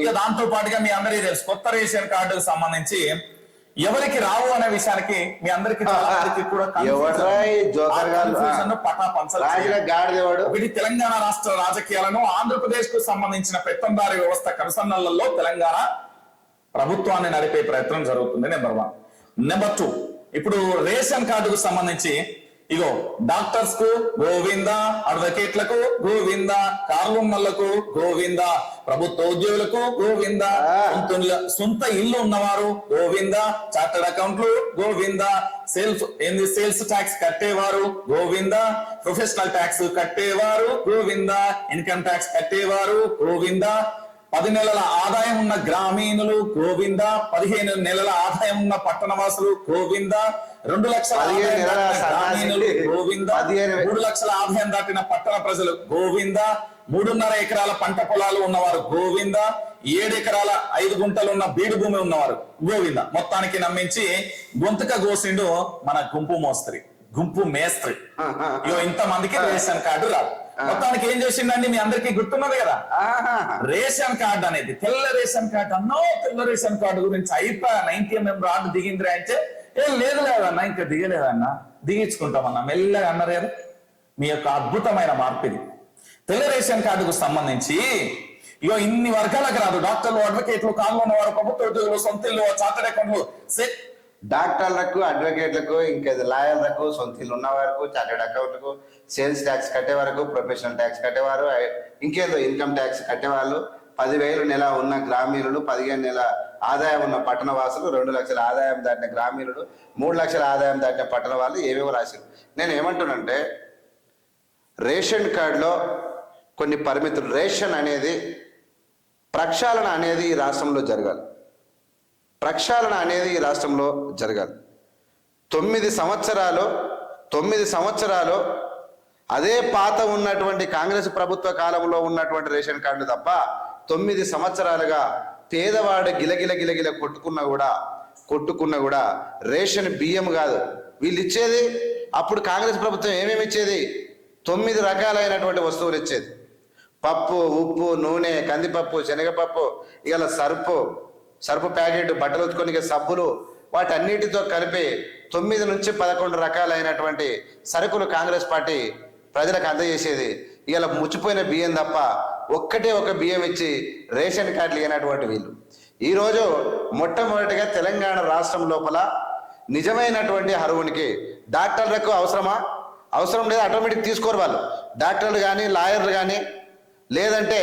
ఇక దాంతో పాటుగా మీ అందరికీ తెలుసు కొత్త రేషన్ కార్డుకు సంబంధించి ఎవరికి రావు అనే విషయానికి మీ అందరికీ ఒకటి తెలంగాణ రాష్ట్ర రాజకీయాలను ఆంధ్రప్రదేశ్కు సంబంధించిన పెత్తందారి వ్యవస్థ కనుసన్నలలో తెలంగాణ ప్రభుత్వాన్ని నడిపే ప్రయత్నం జరుగుతుంది నెంబర్ వన్. నెంబర్ టూ ఇప్పుడు రేషన్ కార్డుకు సంబంధించి ఇగో డాక్టర్స్కు గోవింద అడ్వకేట్లకు గోవింద కార్లున్నలకు గోవింద ప్రభుత్వ ఉద్యోగులకు గోవింద ఆ. సొంత ఇల్లు- సొంత ఇల్లు ఉన్నవారు గోవింద చార్టర్డ్ అకౌంట్లు గోవింద సెల్ఫ్ ఏంది సేల్స్ ట్యాక్స్ కట్టేవారు గోవింద ప్రొఫెషనల్ ట్యాక్స్ కట్టేవారు గోవింద ఇన్కమ్ ట్యాక్స్ కట్టేవారు గోవింద పది నెలల ఆదాయం ఉన్న గ్రామీణులు గోవింద పదిహేను నెలల ఆదాయం ఉన్న పట్టణవాసులు గోవింద రెండు లక్షల గ్రామీణులు. గోవింద మూడు లక్షల ఆదాయం దాటిన పట్టణ ప్రజలు గోవింద మూడున్నర ఎకరాల పంట పొలాలు ఉన్నవారు గోవింద ఏడు ఎకరాల ఐదు గుంటలు ఉన్న బీడు భూమి ఉన్నవారు గోవింద. మొత్తానికి నమ్మించి గొంతుక గోసిండు మన గుంపు మోస్తరి గుంపు మేస్త్రి. ఇంత మందికి రేషన్ కార్డు రాదు. మొత్తానికి ఏం చేసిండండి మీ అందరికీ గుర్తున్నది కదా. రేషన్ కార్డు అనేది తెల్ల రేషన్ కార్డు అన్నో తెల్ల రేషన్ కార్డు గురించి అయిపోయా నైన్టీ ఎంఎం రాడ్ దిగిందిరా అంటే ఏం లేదు లేదన్నా ఇంకా దిగలేదన్నా దిగించుకుంటామన్నా మెల్లగా అన్నారు. కదా మీ యొక్క అద్భుతమైన మార్పు ఇది. తెల్ల రేషన్ కార్డుకు సంబంధించి ఇగో ఇన్ని వర్గాలకు రాదు. డాక్టర్లు అడ్వకేట్లు కాళ్ళు ఉన్నవారు ప్రభుత్వ ఉద్యోగులు సొంత ఇల్లు చార్టెడ్ అకౌంట్లు సె- డాక్టర్లకు అడ్వకేట్లకు ఇంకా లాయర్లకు సొంత ఇల్లు ఉన్న వరకు చార్టెడ్ అకౌంట్లకు సేల్స్ ట్యాక్స్ కట్టే వరకు ప్రొఫెషనల్ ట్యాక్స్ కట్టేవారు ఇంకేదో ఇన్కమ్ ట్యాక్స్ కట్టేవాళ్ళు పదివేలు నెల ఉన్న గ్రామీణులు పదిహేను నెల ఆదాయం ఉన్న పట్టణ వాసులు రెండు లక్షల ఆదాయం దాటిన గ్రామీణులు మూడు లక్షల ఆదాయం దాటిన పట్టణ వాళ్ళు ఏవేవో రాశారు. నేను ఏమంటున్నానంటే రేషన్ కార్డులో కొన్ని పరిమితులు రేషన్ అనేది ప్రక్షాళన అనేది ఈ రాష్ట్రంలో జరగాలి. ప్రక్షాళన అనేది ఈ రాష్ట్రంలో జరగాలి. తొమ్మిది సంవత్సరాలు తొమ్మిది సంవత్సరాలు అదే పాత ఉన్నటువంటి కాంగ్రెస్ ప్రభుత్వ కాలంలో ఉన్నటువంటి రేషన్ కార్డులు తప్ప తొమ్మిది సంవత్సరాలుగా పేదవాడు గిలగిల గిలగిల కొట్టుకున్నా కూడా కొట్టుకున్నా కూడా రేషన్ బియ్యం కాదు. వీళ్ళు ఇచ్చేది అప్పుడు కాంగ్రెస్ ప్రభుత్వం ఏమేమి ఇచ్చేది? తొమ్మిది రకాలైనటువంటి వస్తువులు ఇచ్చేది. పప్పు ఉప్పు నూనె కందిపప్పు శనగపప్పు ఇలా సర్పు సర్ఫ్ ప్యాకెట్ బట్టలు ఉతుకొని సబ్బులు వాటన్నిటితో కలిపి తొమ్మిది నుంచి పదకొండు రకాలైనటువంటి సరుకులు కాంగ్రెస్ పార్టీ ప్రజలకు అందజేసేది. ఇలా ముచ్చిపోయిన బియ్యం తప్ప ఒక్కటే ఒక బియ్యం ఇచ్చి రేషన్ కార్డులు ఇవ్వనటువంటి వీళ్ళు. ఈరోజు మొట్టమొదటిగా తెలంగాణ రాష్ట్రం లోపల నిజమైనటువంటి హరువునికి డాక్టర్లకు అవసరమా? అవసరం లేదు? ఆటోమేటిక్ తీసుకోరు వాళ్ళు. డాక్టర్లు కానీ లాయర్లు కానీ లేదంటే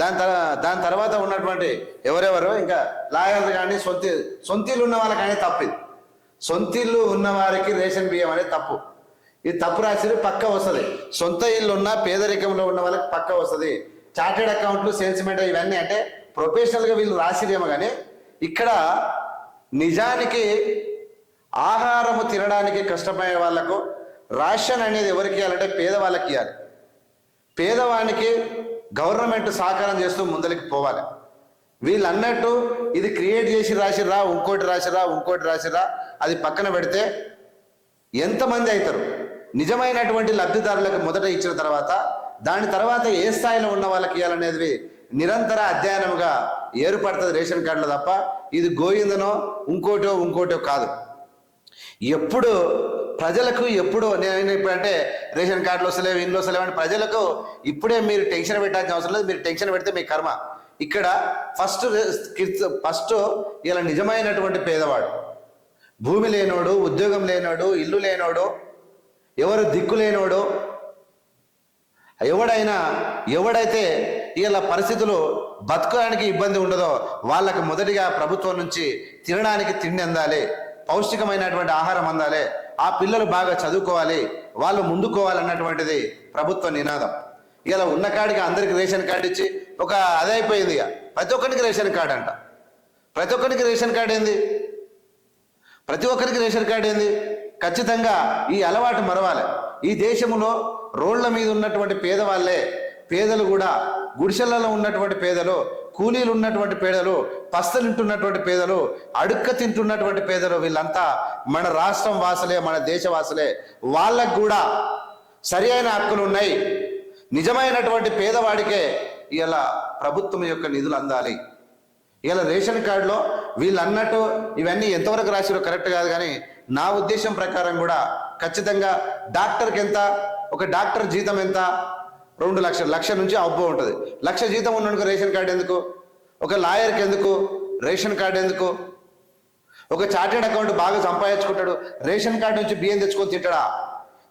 దాని తర దాని తర్వాత ఉన్నటువంటి ఎవరెవరు ఇంకా లాయర్లు కానీ సొంత సొంతీళ్ళు ఉన్న వాళ్ళకనే తప్పు ఇది. సొంతీళ్ళు ఉన్న వారికి రేషన్ బియ్యం అనేది తప్పు. ఇది తప్పు రాసి పక్క వస్తుంది. సొంత ఇల్లు ఉన్న పేదరికంలో ఉన్న వాళ్ళకి పక్క వస్తుంది. చార్టెడ్ అకౌంట్లు సేల్స్మెంట్ ఇవన్నీ అంటే ప్రొఫెషనల్గా వీళ్ళు రాసిరేమో కానీ ఇక్కడ నిజానికి ఆహారము తినడానికి కష్టమయ్యే వాళ్ళకు రాషన్ అనేది ఎవరికి ఇవ్వాలంటే పేదవాళ్ళకి ఇవ్వాలి పేదవానికి గవర్నమెంట్ సహకారం చేస్తూ ముందరికి పోవాలి. వీళ్ళు అన్నట్టు ఇది క్రియేట్ చేసి రాసిరా ఇంకోటి రాసిరా ఇంకోటి రాసిరా అది పక్కన పెడితే ఎంతమంది అవుతారు నిజమైనటువంటి లబ్ధిదారులకు మొదట ఇచ్చిన తర్వాత దాని తర్వాత ఏ స్థాయిలో ఉన్న వాళ్ళకి ఇవ్వాలనేది నిరంతర అధ్యయనముగా ఏర్పడుతుంది రేషన్ కార్డులో తప్ప. ఇది గోయిందనో ఇంకోటో ఇంకోటో కాదు. ఎప్పుడు ప్రజలకు ఎప్పుడు నేను ఇప్పుడంటే రేషన్ కార్డులు వస్తలేవు ఇండ్లు వస్తలేవు అంటే ప్రజలకు ఇప్పుడే మీరు టెన్షన్ పెట్టాల్సిన అవసరం లేదు. మీరు టెన్షన్ పెడితే మీ కర్మ. ఇక్కడ ఫస్ట్ ఫస్ట్ ఇలా నిజమైనటువంటి పేదవాడు. భూమి లేనోడు ఉద్యోగం లేనోడు ఇల్లు లేనోడు ఎవరు దిక్కు లేనోడు ఎవడైనా ఎవడైతే ఇలా పరిస్థితులు బతకడానికి ఇబ్బంది ఉండదో వాళ్ళకి మొదటిగా ప్రభుత్వం నుంచి తినడానికి తిండి అందాలి పౌష్టికమైనటువంటి ఆహారం అందాలి ఆ పిల్లలు బాగా చదువుకోవాలి వాళ్ళు ముందుకోవాలన్నటువంటిది ప్రభుత్వ నినాదం. ఇలా ఉన్న కాడికి అందరికి రేషన్ కార్డు ఇచ్చి ఒక అదే అయిపోయింది ఇక. ప్రతి ఒక్కరికి రేషన్ కార్డు అంట. ప్రతి ఒక్కరికి రేషన్ కార్డు ఏంది? ప్రతి ఒక్కరికి రేషన్ కార్డు ఏంది? ఖచ్చితంగా ఈ అలవాటు మరవాలి. ఈ దేశంలో రోడ్ల మీద ఉన్నటువంటి పేదవాళ్ళే పేదలు కూడా గుడిసెలలో ఉన్నటువంటి పేదలు కూలీలు ఉన్నటువంటి పేదలు పస్తలింటున్నటువంటి పేదలు అడుక్క తింటున్నటువంటి పేదలు వీళ్ళంతా మన రాష్ట్రం వాసులే మన దేశ వాసులే. వాళ్ళకు కూడా సరి అయిన హక్కులు ఉన్నాయి. నిజమైనటువంటి పేదవాడికే ఇలా ప్రభుత్వం యొక్క నిధులు అందాలి. ఇలా రేషన్ కార్డులో వీళ్ళు అన్నట్టు ఇవన్నీ ఎంతవరకు రాసిరో కరెక్ట్ కాదు కానీ నా ఉద్దేశం ప్రకారం కూడా ఖచ్చితంగా డాక్టర్కి ఎంత ఒక డాక్టర్ జీతం ఎంత? రెండు లక్షలు లక్ష నుంచి అబ్బో ఉంటుంది. లక్ష జీతం ఉన్నందుకు రేషన్ కార్డు ఎందుకు? ఒక లాయర్కి ఎందుకు రేషన్ కార్డు ఎందుకు? ఒక చార్టెడ్ అకౌంట్ బాగా సంపాదించుకుంటాడు. రేషన్ కార్డు నుంచి బియ్యం తెచ్చుకొని తింటాడా?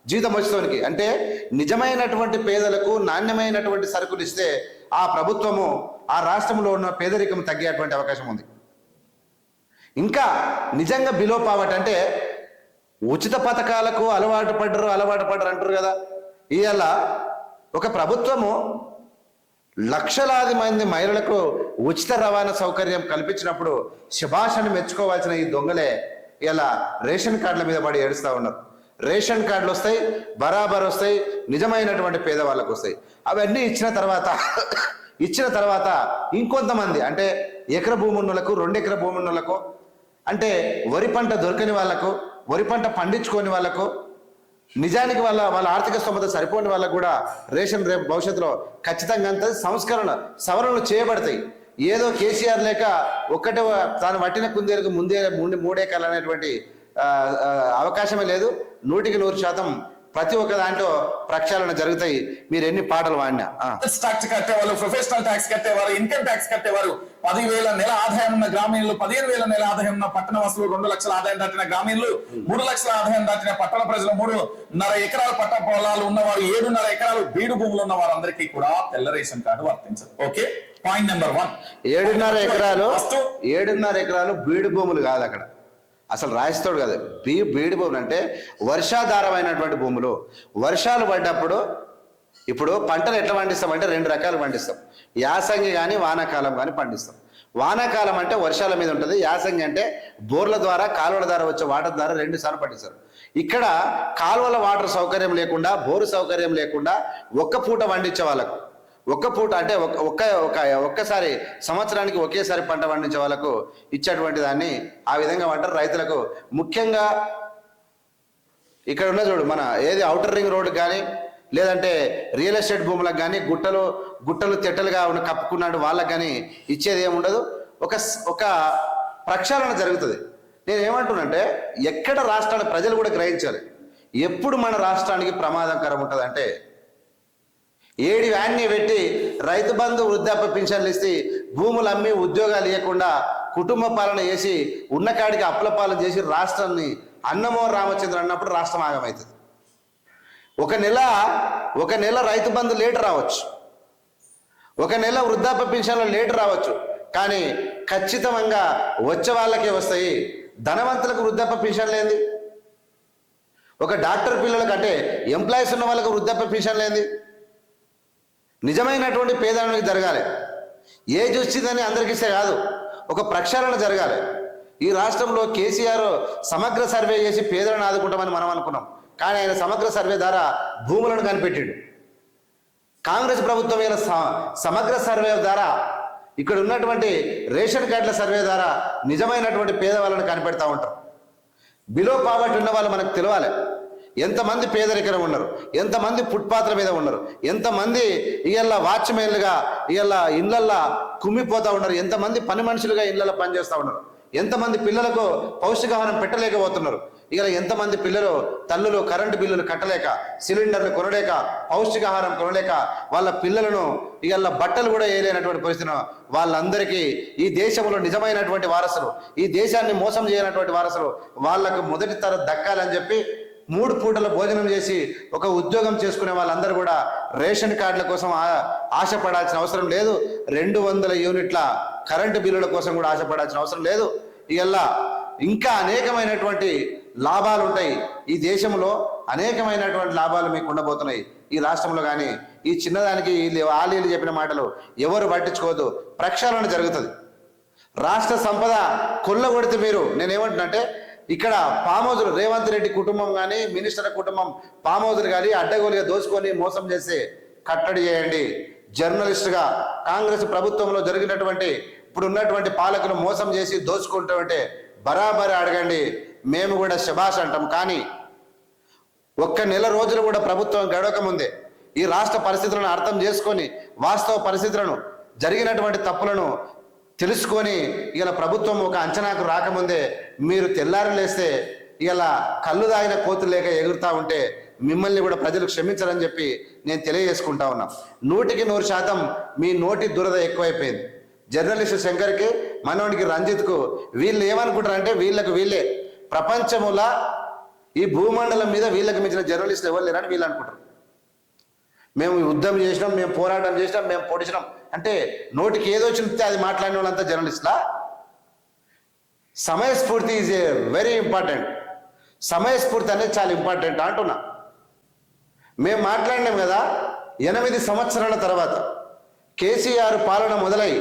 జీతం వచ్చేవానికి అంటే నిజమైనటువంటి పేదలకు నాణ్యమైనటువంటి సరుకులు ఇస్తే ఆ ప్రభుత్వము ఆ రాష్ట్రంలో ఉన్న పేదరికం తగ్గేటువంటి అవకాశం ఉంది. ఇంకా నిజంగా బిలో పావర్టీ అంటే ఉచిత పథకాలకు అలవాటు పడ్డరు అలవాటు పడ్డరు అంటారు కదా. ఇవాళ ఒక ప్రభుత్వము లక్షలాది మంది మహిళలకు ఉచిత రవాణా సౌకర్యం కల్పించినప్పుడు శుభాషను మెచ్చుకోవాల్సిన ఈ దొంగలే ఇలా రేషన్ కార్డుల మీద పడి ఏడుస్తూ ఉన్నారు. రేషన్ కార్డులు వస్తాయి బరాబర్ వస్తాయి నిజమైనటువంటి పేదవాళ్ళకు వస్తాయి. అవన్నీ ఇచ్చిన తర్వాత ఇచ్చిన తర్వాత ఇంకొంతమంది అంటే ఎకర భూమున్నలకు రెండు ఎకర భూమి అంటే వరి పంట దొరకని వాళ్ళకు వరి పంట పండించుకోని వాళ్ళకు నిజానికి వాళ్ళ వాళ్ళ ఆర్థిక స్తోమత సరిపోని వాళ్ళకు కూడా రేషన్ రేపు భవిష్యత్తులో ఖచ్చితంగా అంత సంస్కరణ సవరణలు చేయబడతాయి. ఏదో కేసీఆర్ లేక ఒక్కటే తాను పట్టిన కుందేలకు ముందే మూడు మూడే కళ అనేటువంటి అవకాశమే లేదు. నూటికి నూరు శాతం ప్రతి ఒక్క దాంట్లో ప్రక్షాళన జరుగుతాయి. మీరు ఎన్ని పాటలు వాడినా. ట్యాక్స్ కట్టేవాళ్ళు ప్రొఫెషనల్ ట్యాక్స్ కట్టేవారు ఇన్కమ్ ట్యాక్స్ కట్టేవారు. పదివేల నెల ఆదాయం ఉన్న గ్రామీణులు పదిహేను వేల నెల ఆదాయం ఉన్న పట్టణ వసూలు రెండు లక్షల ఆదాయం దాటిన గ్రామీణులు మూడు లక్షల ఆదాయం దాటిన పట్టణ ప్రజలు మూడున్నర ఎకరాల పట్ట పొలాలు ఉన్నవారు ఏడున్నర ఎకరాలు బీడు భూములు ఉన్న వారందరికీ కూడా తెల్ల రేషన్ కార్డు వర్తించదు. ఓకే? పాయింట్ నెంబర్ వన్ ఏడున్నర ఎకరాలు ఏడున్నర ఎకరాలు బీడు భూములు కాదు అక్కడ. అసలు రాయిస్తాడు కాదు. బీ బీడి భూములు అంటే వర్షాధారమైనటువంటి భూములు. వర్షాలు పడ్డప్పుడు ఇప్పుడు పంటలు ఎట్లా పండిస్తామంటే రెండు రకాలు పండిస్తాం. యాసంగి కానీ వానాకాలం కానీ పండిస్తాం. వానాకాలం అంటే వర్షాల మీద ఉంటుంది. యాసంగి అంటే బోర్ల ద్వారా కాలువల ద్వారా వచ్చే వాటర్ ద్వారా రెండు సార్లు పండిస్తారు. ఇక్కడ కాలువల వాటర్ సౌకర్యం లేకుండా బోరు సౌకర్యం లేకుండా ఒక్క పూట పండించే వాళ్ళకు ఒక్క పూట అంటే ఒక్క ఒక ఒక్కసారి సంవత్సరానికి ఒకేసారి పంట పండించే వాళ్ళకు ఇచ్చేటువంటి దాన్ని ఆ విధంగా అంటారు రైతులకు ముఖ్యంగా ఇక్కడ ఉన్న చూడు మన ఏది అవుటర్ రింగ్ రోడ్ కానీ లేదంటే రియల్ ఎస్టేట్ భూములకు కానీ గుట్టలు గుట్టలు తెట్టలుగా ఉన్న కప్పుకున్నాడు వాళ్ళకి కానీ ఇచ్చేది ఏముండదు ఒక ఒక ప్రక్షాళన జరుగుతుంది. నేను ఏమంటున్నంటే ఎక్కడ రాష్ట్రాల ప్రజలు కూడా గ్రహించాలి. ఎప్పుడు మన రాష్ట్రానికి ప్రమాదకరం ఉంటుంది అంటే ఏడి వ్యాన్ని పెట్టి రైతు బంధు వృద్ధాప్య పింఛన్లు ఇస్తే భూములు అమ్మి ఉద్యోగాలు ఇవ్వకుండా కుటుంబ పాలన చేసి ఉన్నకాడికి అప్పుల పాలన చేసి రాష్ట్రాన్ని అన్నమోహన్ రామచంద్ర అన్నప్పుడు రాష్ట్రం ఆగమవుతుంది ఒక నెల ఒక నెల రైతు బంధు లేట్ రావచ్చు. ఒక నెల వృద్ధాప్య పింఛన్లు లేట్ రావచ్చు. కానీ ఖచ్చితంగా వచ్చే వాళ్ళకే వస్తాయి. ధనవంతులకు వృద్ధాప్య పింఛన్ లేని ఒక డాక్టర్ పిల్లలకు అంటే ఎంప్లాయీస్ ఉన్న వాళ్ళకు వృద్ధాప్య పింఛన్ లేని నిజమైనటువంటి పేదలకు జరగాలి. ఏజ్ వచ్చిందని అందరికిస్తే కాదు ఒక ప్రక్షాళన జరగాలి. ఈ రాష్ట్రంలో కేసీఆర్ సమగ్ర సర్వే చేసి పేదలను ఆదుకుంటామని మనం అనుకున్నాం. కానీ ఆయన సమగ్ర సర్వే ద్వారా భూములను కనిపెట్టిండు. కాంగ్రెస్ ప్రభుత్వం ఇలా స- సమగ్ర సర్వే ద్వారా ఇక్కడ ఉన్నటువంటి రేషన్ కార్డుల సర్వే ద్వారా నిజమైనటువంటి పేదవాళ్ళని కనిపెడతా ఉంటారు. బిలో పావర్టీ ఉన్న వాళ్ళు మనకు తెలియాలి ఎంతమంది పేదరికరం ఉన్నారు? ఎంతమంది ఫుట్పాత్ల మీద ఉన్నారు? ఎంతమంది ఇళ్ళ వాచ్మెన్లుగా ఇళ్ళ ఇళ్ళల్లో కుమ్మిపోతూ ఉన్నారు? ఎంతమంది పని మనుషులుగా ఇళ్ళల్లో పనిచేస్తూ ఉన్నారు? ఎంతమంది పిల్లలకు పౌష్టికాహారం పెట్టలేకపోతున్నారు? ఇక ఎంతమంది పిల్లలు తల్లులు కరెంటు బిల్లులు కట్టలేక సిలిండర్లు కొనలేక పౌష్టికాహారం కొనలేక వాళ్ళ పిల్లలను ఇక బట్టలు కూడా వేయలేనటువంటి పరిస్థితి వాళ్ళందరికీ ఈ దేశంలో నిజమైనటువంటి వారసులు ఈ దేశాన్ని మోసం చేయనటువంటి వారసులు వాళ్ళకు మొదటి తర దక్కాలని చెప్పి మూడు పూటల భోజనం చేసి ఒక ఉద్యోగం చేసుకునే వాళ్ళందరూ కూడా రేషన్ కార్డుల కోసం ఆశపడాల్సిన అవసరం లేదు. రెండు వందల యూనిట్ల కరెంటు బిల్లుల కోసం కూడా ఆశపడాల్సిన అవసరం లేదు. ఇవల్ల ఇంకా అనేకమైనటువంటి లాభాలు ఉంటాయి. ఈ దేశంలో అనేకమైనటువంటి లాభాలు మీకు ఉండబోతున్నాయి. ఈ రాష్ట్రంలో కానీ ఈ చిన్నదానికి ఆలీలు చెప్పిన మాటలు ఎవరు పట్టించుకోదు ప్రక్షాళన జరుగుతుంది. రాష్ట్ర సంపద కొల్లగొడితే మీరు నేనేమంటున్నానంటే ఇక్కడ పామోజులు రేవంత్ రెడ్డి కుటుంబం కానీ మినిస్టర్ కుటుంబం పామోజులు కానీ అడ్డగోలుగా దోచుకొని మోసం చేసి కట్టడి చేయండి. జర్నలిస్టుగా కాంగ్రెస్ ప్రభుత్వంలో జరిగినటువంటి ఇప్పుడు ఉన్నటువంటి పాలకులు మోసం చేసి దోచుకుంటే బరాబరి అడగండి. మేము కూడా శభాష్ అంటాం. కానీ ఒక్క నెల రోజులు కూడా ప్రభుత్వం గడవకముందే ఈ రాష్ట్ర పరిస్థితులను అర్థం చేసుకొని వాస్తవ పరిస్థితులను జరిగినటువంటి తప్పులను తెలుసుకొని ఇలా ప్రభుత్వం ఒక అంచనాకు రాకముందే మీరు తెల్లారి లేస్తే ఇలా కళ్ళు దాగిన కోతులు లేక ఎగురుతూ ఉంటే మిమ్మల్ని కూడా ప్రజలు క్షమించరని చెప్పి నేను తెలియజేసుకుంటా ఉన్నా. నూటికి నూరు శాతం మీ నోటి దురద ఎక్కువైపోయింది. జర్నలిస్ట్ శంకర్కి మనోడికి రంజిత్కు వీళ్ళు ఏమనుకుంటారంటే వీళ్ళకు వీళ్ళే. ప్రపంచముల ఈ భూమండలం మీద వీళ్ళకి మించిన జర్నలిస్టులు ఎవరు లేరని వీళ్ళు అనుకుంటారు. మేము యుద్ధం చేసినాం మేము పోరాటం చేసినాం మేము పొడిచినాం. అంటే నోటికి ఏదో వచ్చితే అది మాట్లాడిన వాళ్ళంతా జర్నలిస్ట్లా? సమయస్ఫూర్తి ఈజ్ ఏ వెరీ ఇంపార్టెంట్ సమయస్ఫూర్తి అనేది చాలా ఇంపార్టెంట్ అంటున్నా. మేము మాట్లాడినాం కదా ఎనిమిది సంవత్సరాల తర్వాత. కేసీఆర్ పాలన మొదలై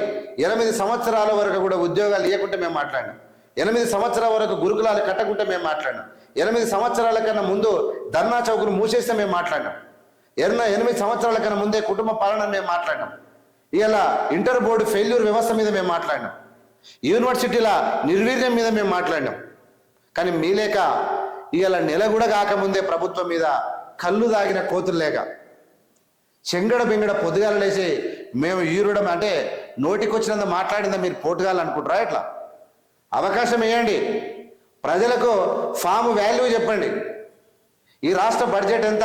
ఎనిమిది సంవత్సరాల వరకు కూడా ఉద్యోగాలు ఇవ్వకుంటే మేము మాట్లాడినాం. ఎనిమిది సంవత్సరాల వరకు గురుకులాలు కట్టకుంటే మేము మాట్లాడినాం. ఎనిమిది సంవత్సరాల కన్నా ముందు ధర్నా చౌకును మూసేస్తే మేము మాట్లాడినాం. ఎన్న ఎనిమిది సంవత్సరాల కన్నా ముందే కుటుంబ పాలన మేము మాట్లాడినాం. ఇలా ఇంటర్ బోర్డు ఫెయిల్యూర్ వ్యవస్థ మీద మేము మాట్లాడినాం. యూనివర్సిటీల నిర్వీర్యం మీద మేము మాట్లాడినాం. కానీ మీ లేక ఇవాళ నెల కూడా కాకముందే ప్రభుత్వం మీద కళ్ళు దాగిన కోతులు లేక చెంగడ బింగడ పొద్దుగాల లేచి మేము ఈరడం అంటే నోటికొచ్చినంత మాట్లాడిందా మీరు పోటుగాలనుకుంటారా ఎట్లా? అవకాశం ఇవ్వండి ప్రజలకు ఫామ్ వాల్యూ చెప్పండి. ఈ రాష్ట్ర బడ్జెట్ ఎంత?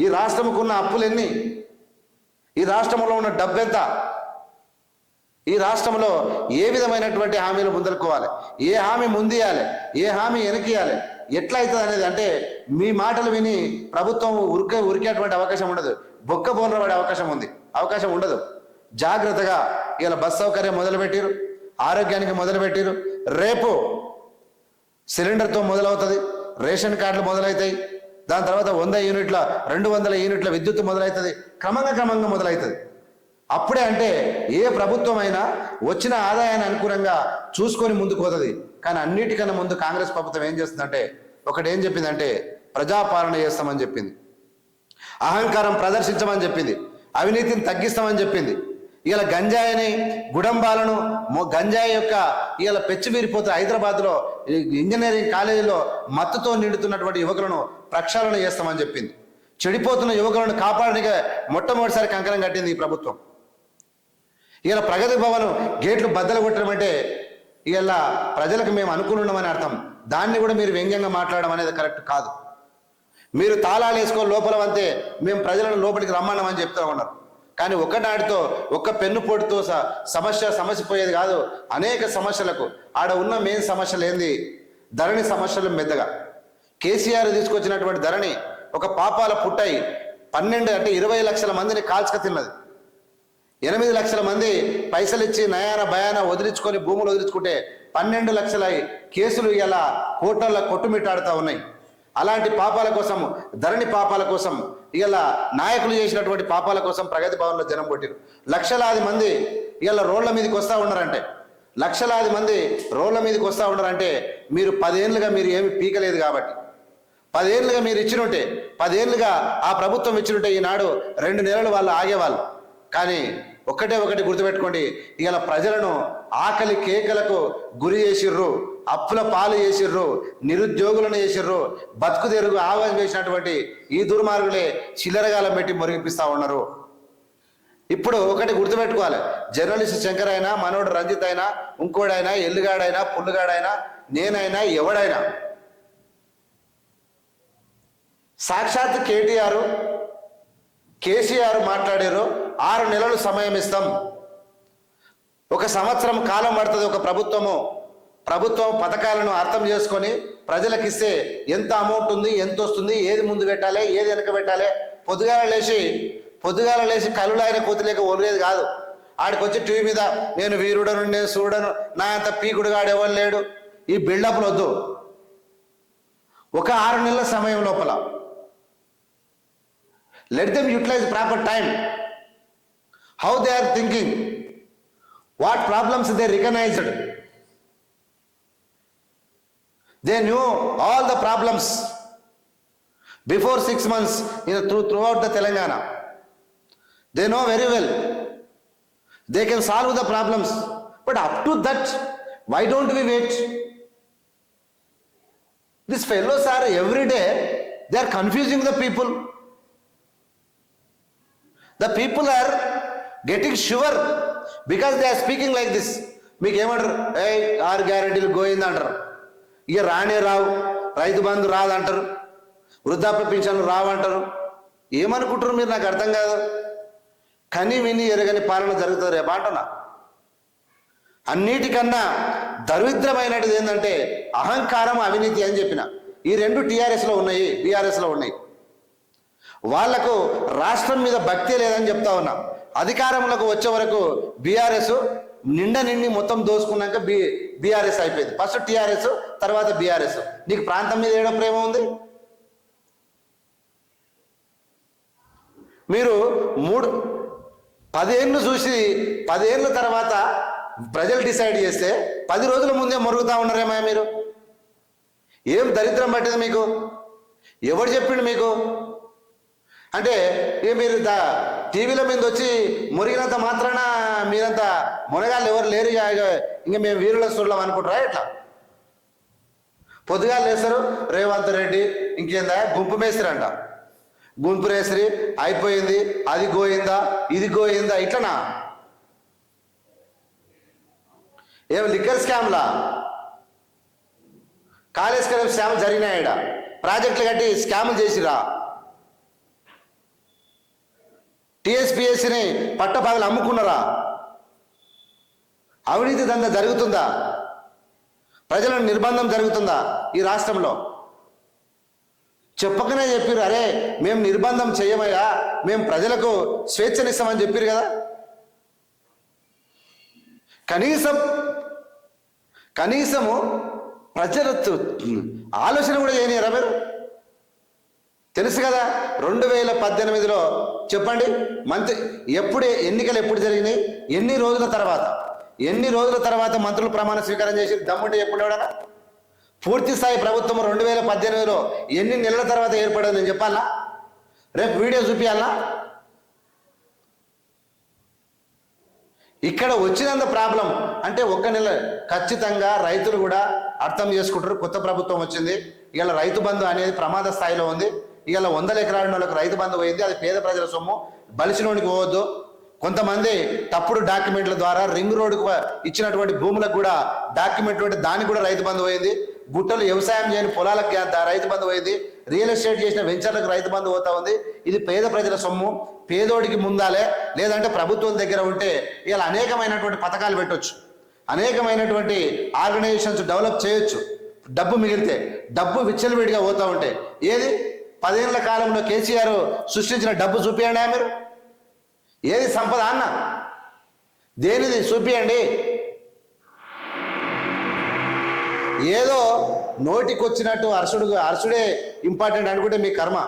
ఈ రాష్ట్రంకు ఉన్న అప్పులు ఎన్ని ఈ రాష్ట్రంలో ఉన్న డబ్బెంత? ఈ రాష్ట్రంలో ఏ విధమైనటువంటి హామీలు ముందరుకోవాలి? ఏ హామీ ముందియాలి? ఏ హామీ వెనకియాలి? ఎట్లా అవుతుంది అనేది అంటే మీ మాటలు విని ప్రభుత్వం ఉరికే ఉరికేటువంటి అవకాశం ఉండదు. బొక్క బోర్ల అవకాశం ఉంది. అవకాశం ఉండదు. జాగ్రత్తగా ఇలా బస్ సౌకర్యం మొదలుపెట్టిరు. ఆరోగ్యానికి మొదలుపెట్టిరు. రేపు సిలిండర్తో మొదలవుతుంది. రేషన్ కార్డులు మొదలవుతాయి దాని తర్వాత వంద యూనిట్ల రెండు వందల యూనిట్ల విద్యుత్ మొదలవుతుంది క్రమంగా క్రమంగా మొదలవుతుంది అప్పుడే అంటే ఏ ప్రభుత్వం అయినా వచ్చిన ఆదాయాన్ని అనుకూలంగా చూసుకొని ముందుకు పోతుంది. కానీ అన్నిటికన్నా ముందు కాంగ్రెస్ ప్రభుత్వం ఏం చేస్తుందంటే ఒకటి ఏం చెప్పిందంటే ప్రజాపాలన చేస్తామని చెప్పింది. అహంకారం ప్రదర్శించమని చెప్పింది. అవినీతిని తగ్గిస్తామని చెప్పింది. ఇలా గంజాయిని గుడంబాలను గంజాయి యొక్క ఇలా పెచ్చిమీరిపోతున్న హైదరాబాద్లో ఇంజనీరింగ్ కాలేజీలో మత్తుతో నిండుతున్నటువంటి యువకులను ప్రక్షాళన చేస్తామని చెప్పింది. చెడిపోతున్న యువకులను కాపాడడానికి మొట్టమొదటిసారి కంకణం కట్టింది ఈ ప్రభుత్వం. ఇలా ప్రగతి భవన్ గేట్లు బద్దలు కొట్టడం అంటే ఇలా ప్రజలకు మేము అనుకున్నామని అర్థం. దాన్ని కూడా మీరు వ్యంగ్యంగా మాట్లాడడం అనేది కరెక్ట్ కాదు. మీరు తాళాలు వేసుకో లోపల అంతే మేము ప్రజలను లోపలికి రమ్మన్నామని చెప్తా ఉన్నారు. కానీ ఒక్కనాటితో ఒక్క పెన్ను పొడితో సమస్య సమస్య పోయేది కాదు. అనేక సమస్యలకు. ఆడ ఉన్న మెయిన్ సమస్యలు ఏంది? ధరణి సమస్యలు మెద్దగా. కేసీఆర్ తీసుకొచ్చినటువంటి ధరణి ఒక పాపాల పుట్టాయి పన్నెండు అంటే ఇరవై లక్షల మందిని కాల్చక తిన్నది. ఎనిమిది లక్షల మంది పైసలు ఇచ్చి నయాన భయాన వదిలించుకొని భూములు వదిలించుకుంటే పన్నెండు లక్షల కేసులు ఇలా కోట్ల కొట్టుమిట్టాడుతూ ఉన్నాయి. అలాంటి పాపాల కోసం ధరణి పాపాల కోసం ఇలా నాయకులు చేసినటువంటి పాపాల కోసం ప్రగతి భవన్లో జనం కొట్టిరు. లక్షలాది మంది ఇలా రోడ్ల మీదకి వస్తూ ఉన్నారంటే లక్షలాది మంది రోడ్ల మీదకి వస్తూ ఉన్నారంటే మీరు పదేళ్ళుగా మీరు ఏమి పీకలేదు కాబట్టి. పదేళ్ళుగా మీరు ఇచ్చినుంటే పదేళ్ళుగా ఆ ప్రభుత్వం ఇచ్చినుంటే ఈనాడు రెండు నెలలు వాళ్ళు ఆగేవాళ్ళు. కానీ ఒక్కటే ఒకటి గుర్తుపెట్టుకోండి ఇవాళ ప్రజలను ఆకలి కేకలకు గురి చేసిర్రు. అప్పుల పాలు చేసిర్రు నిరుద్యోగులను చేసిర్రు బతుకు తెరుగు ఆహ్వానం చేసినటువంటి ఈ దుర్మార్గులే చిల్లరగాలం పెట్టి మురిగిపిస్తూ ఉన్నారు. ఇప్పుడు ఒకటి గుర్తుపెట్టుకోవాలి. జర్నలిస్ట్ శంకర్ అయినా మనోడు రంజిత్ అయినా ఇంకోడైనా ఎల్లుగాడైనా పుల్లుగాడైనా నేనైనా ఎవడైనా. సాక్షాత్ కేటీఆర్ కేసీఆర్ మాట్లాడారు ఆరు నెలలు సమయం ఇస్తాం. ఒక సంవత్సరం కాలం పడుతుంది ఒక ప్రభుత్వము. ప్రభుత్వం పథకాలను అర్థం చేసుకొని ప్రజలకు ఇస్తే ఎంత అమౌంట్ ఉంది ఎంత వస్తుంది ఏది ముందు పెట్టాలి ఏది వెనక పెట్టాలి. పొద్దుగాల లేచి పొద్దుగాల లేచి కలులాయన కూతులేక ఒలిగేది కాదు. ఆడికి వచ్చి టీవీ మీద నేను వీరుడను నేను సూడను నా అంత పీకుడుగాడు ఎవరు లేడు. ఈ బిల్డప్లు వద్దు. ఒక ఆరు నెలల సమయం లోపల. Let them utilise proper time how they are thinking what problems they recognised they knew all the problems before six months in through throughout the Telangana they know very well they can solve the problems but up to that why don't we wait this fellows are every day they are confusing the people the people are getting sure because they are speaking like this మీకు ఏమంటారు ఏ ఆరు గ్యారంటీలు గోయింది అంటారు ఇక రానే రావు. రైతు బంధు రాదంటారు. వృద్ధాప్య పింఛన్లు రావంటారు. ఏమనుకుంటారు మీరు? నాకు అర్థం కాదు. కని విని ఎరగని పాలన జరుగుతుంది రేపు అన్నిటికన్నా దరిద్రమైనది ఏంటంటే అహంకారం అవినీతి అని చెప్పిన. ఈ రెండు టీఆర్ఎస్లో ఉన్నాయి బీఆర్ఎస్లో ఉన్నాయి. వాళ్ళకు రాష్ట్రం మీద భక్తి లేదని చెప్తా ఉన్నా. అధికారంలోకి వచ్చే వరకు బీఆర్ఎస్ నిండ నిండి మొత్తం దోసుకున్నాక బి బీఆర్ఎస్ అయిపోయింది. ఫస్ట్ టీఆర్ఎస్ తర్వాత బీఆర్ఎస్. నీకు ప్రాంతం మీద ఏడో ప్రేమ ఉంది? మీరు మూడు పదేళ్ళు చూసి పదేళ్ళ తర్వాత ప్రజలు డిసైడ్ చేస్తే పది రోజుల ముందే మొరుగుతా ఉన్నారేమో మీరు? ఏం దరిద్రం పట్టింది మీకు? ఎవడు చెప్పిండు మీకు? అంటే మీరు దా టీవీల మీద వచ్చి మురిగినంత మాత్రాన మీరంత మునగాళ్ళు ఎవరు లేరు ఇంకా ఇంక మేము వీరుల చూడలేం అనుకుంటారా ఇట్లా పొద్దుగా లేస్తారు రేవంత్ రెడ్డి ఇంకేందా గుంపు మేసిరంట అంట గుంపు రేసిరి అయిపోయింది అది గోయిందా ఇది గోయిందా ఇట్లనా? ఏం లిక్కర్ స్కామ్లా? కాళేశ్వరం స్కామ్ జరిగినాయడా. ప్రాజెక్టులు కట్టి స్కాములు చేసిరా టీఎస్పీఎస్సీని పట్టపగలు అమ్ముకున్నారా? అవినీతి దంద జరుగుతుందా? ప్రజల నిర్బంధం జరుగుతుందా ఈ రాష్ట్రంలో? చెప్పకనే చెప్పారు అరే మేము నిర్బంధం చేయమయ్యా మేము ప్రజలకు స్వేచ్ఛనిస్తామని చెప్పారు కదా? కనీసం కనీసము ప్రజల ఆలోచన కూడా చేయనియరా మీరు? తెలుసు కదా రెండు వేల పద్దెనిమిదిలో చెప్పండి. మంత్రి ఎప్పుడు ఎన్నికలు ఎప్పుడు జరిగినాయి? ఎన్ని రోజుల తర్వాత? ఎన్ని రోజుల తర్వాత మంత్రులు ప్రమాణ స్వీకారం చేసి దమ్ముంటే ఎప్పుడు ఎవడనా పూర్తి స్థాయి ప్రభుత్వం రెండు వేల పద్దెనిమిదిలో ఎన్ని నెలల తర్వాత ఏర్పడదు నేను చెప్పాలా? రేపు వీడియో చూపించాలా ఇక్కడ వచ్చినంత ప్రాబ్లం అంటే ఒక్క నెల ఖచ్చితంగా రైతులు కూడా అర్థం చేసుకుంటారు. కొత్త ప్రభుత్వం వచ్చింది. ఇలా రైతు బంధు అనేది ప్రమాద స్థాయిలో ఉంది. ఇవాళ వందల ఎకరాల వాళ్ళకి రైతు బంధు పోయింది అది పేద ప్రజల సొమ్ము. బలిసినోడికి పోవద్దు. కొంతమంది తప్పుడు డాక్యుమెంట్ల ద్వారా రింగ్ రోడ్డుకు ఇచ్చినటువంటి భూములకు కూడా డాక్యుమెంట్ ఉంటే దానికి కూడా రైతు బంధు పోయింది. గుట్టలు వ్యవసాయం చేయని పొలాలకు రైతు బంధు పోయింది. రియల్ ఎస్టేట్ చేసిన వెంచర్లకు రైతు బంధు పోతా ఉంది. ఇది పేద ప్రజల సొమ్ము. పేదోడికి ముందాలే. లేదంటే ప్రభుత్వం దగ్గర ఉంటే ఇలా అనేకమైనటువంటి పథకాలు పెట్టొచ్చు. అనేకమైనటువంటి ఆర్గనైజేషన్స్ డెవలప్ చేయొచ్చు. డబ్బు మిగిలితే డబ్బు విచ్చలవిడిగా పోతూ ఉంటే. ఏది? పదేళ్ళ కాలంలో కేసీఆర్ సృష్టించిన డబ్బు చూపియండి మీరు ఏది సంపద అన్న? దేనిది చూపియండి? ఏదో నోటికొచ్చినట్టు అరసుడు అరసుడే ఇంపార్టెంట్ అనుకుంటే మీ కర్మ.